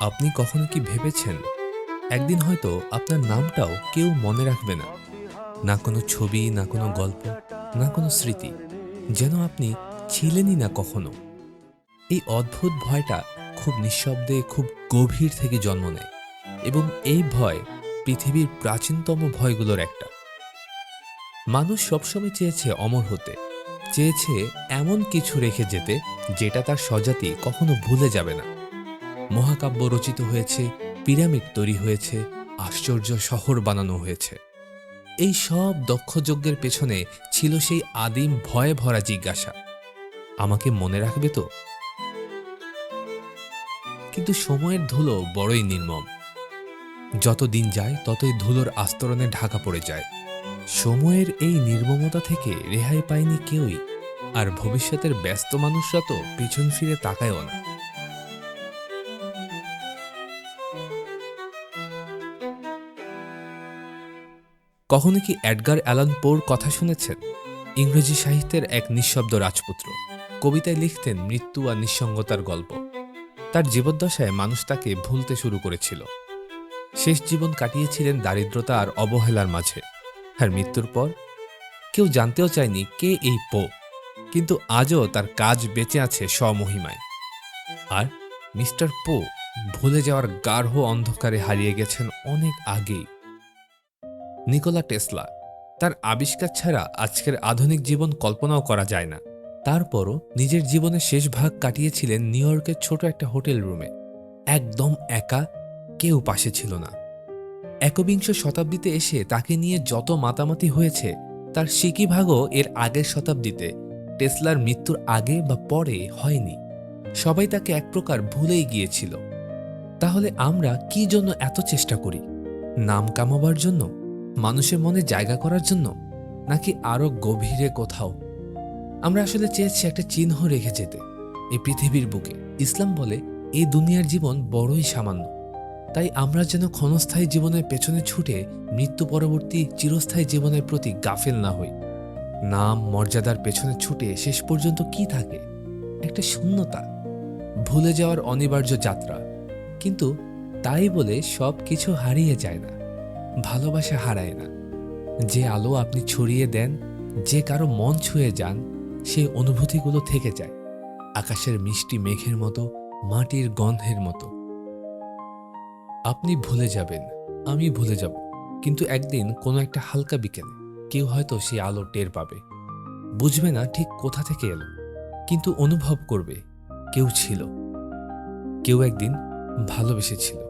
আপনি কখনো কি ভেবেছেন? একদিন হয়তো আপনার নামটাও কেউ মনে রাখবে না। না কোনো ছবি, না কোনো গল্প, না কোনো স্মৃতি, যেন আপনি ছিলেনই না কখনো। এই অদ্ভুত ভয়টা খুব নিঃশব্দে, খুব গভীর থেকে জন্ম নেয় এবং এই ভয় পৃথিবীর প্রাচীনতম ভয়গুলোর একটা। মানুষ সবসময় চেয়েছে অমর হতে, চেয়েছে এমন কিছু রেখে যেতে যেটা তার স্বজাতি কখনো ভুলে যাবে না। মহাকাব্য রচিত হয়েছে, পিরামিড তৈরি হয়েছে, আশ্চর্য শহর বানানো হয়েছে। এই সব দক্ষযজ্ঞের পেছনে ছিল সেই আদিম ভয়ে ভরা জিজ্ঞাসা। আমাকে মনে রাখবে তো? কিন্তু সময়ের ধুলো বড়ই নির্মম। যত দিন যায়, ততই ধুলোর আস্তরণে ঢাকা পড়ে যায়। সময়ের এই নির্মমতা থেকে রেহাই পায়নি কেউই, আর ভবিষ্যতের ব্যস্ত মানুষরা তো পেছন ফিরে তাকায়ও না। কখনো কি অ্যাডগার অ্যালান পোর কথা শুনেছেন? ইংরেজি সাহিত্যের এক নিঃশব্দ রাজপুত্র। কবিতায় লিখতেন মৃত্যু আর নিঃসঙ্গতার গল্প। তার জীবদ্দশায় মানুষ তাকে ভুলতে শুরু করেছিল। শেষ জীবন কাটিয়েছিলেন দারিদ্রতা আর অবহেলার মাঝে। আর মৃত্যুর পর? কেউ জানতেও চায়নি কে এই পো। কিন্তু আজও তার কাজ বেঁচে আছে স্বমহিমায়। আর মিস্টার পো ভুলে যাওয়ার গাঢ় অন্ধকারে হারিয়ে গেছেন অনেক আগেই। Nikola Tesla. তার আবিষ্কার ছাড়া আজকের আধুনিক জীবন কল্পনাও করা যায় না। তারপরও নিজের জীবনের শেষ ভাগ কাটিয়েছিলেন নিউ ইয়র্কের ছোট একটা হোটেল রুমে। একদম একা কেউ পাশে ছিল না। একবিংশ শতাব্দীতে এসে তাকে নিয়ে যত মাতামাতি হয়েছে, তার সিকিভাগও এর আগের শতাব্দীতে টেসলার মৃত্যুর আগে বা পরে হয়নি। সবাই তাকে এক প্রকার ভুলেই গিয়েছিল। তাহলে আমরা কি জন্য এত চেষ্টা করি? নাম কামাবার জন্য? মানুষের মনে জায়গা করার জন্য নাকি আরও গভীরে কোথাও? আমরা আসলে চেয়েছি একটা চিহ্ন রেখে যেতে। এই পৃথিবীর বুকে ইসলাম বলে এই দুনিয়ার জীবন বড়ই সামান্য। তাই আমরা যেন ক্ষণস্থায়ী জীবনের পেছনে ছুটে মৃত্যু পরবর্তী চিরস্থায়ী জীবনের প্রতি গাফেল না হই। নাম, মর্যাদার পেছনে ছুটে শেষ পর্যন্ত কি থাকে? একটা শূন্যতা। ভুলে যাওয়ার অনিবার্য যাত্রা। কিন্তু তাই বলে সব কিছু হারিয়ে যায় না। ভালোবাসা হারায় না। যে আলো আপনি ছড়িয়ে দেন, যে কারও মন ছুঁয়ে যান, সেই অনুভূতিগুলো থেকে যায়। আকাশের মিষ্টি মেঘের মতো, মাটির গন্ধের মতো। আপনি ভুলে যাবেন, আমি ভুলে যাব। কিন্তু একদিন কোনো একটা হালকা বিকেলে কেউ হয়তো সেই আলো টের পাবে। বুঝবে না ঠিক কোথা থেকে এলো, কিন্তু অনুভব করবে, কেউ ছিল। কেউ একদিন ভালোবেসেছিল।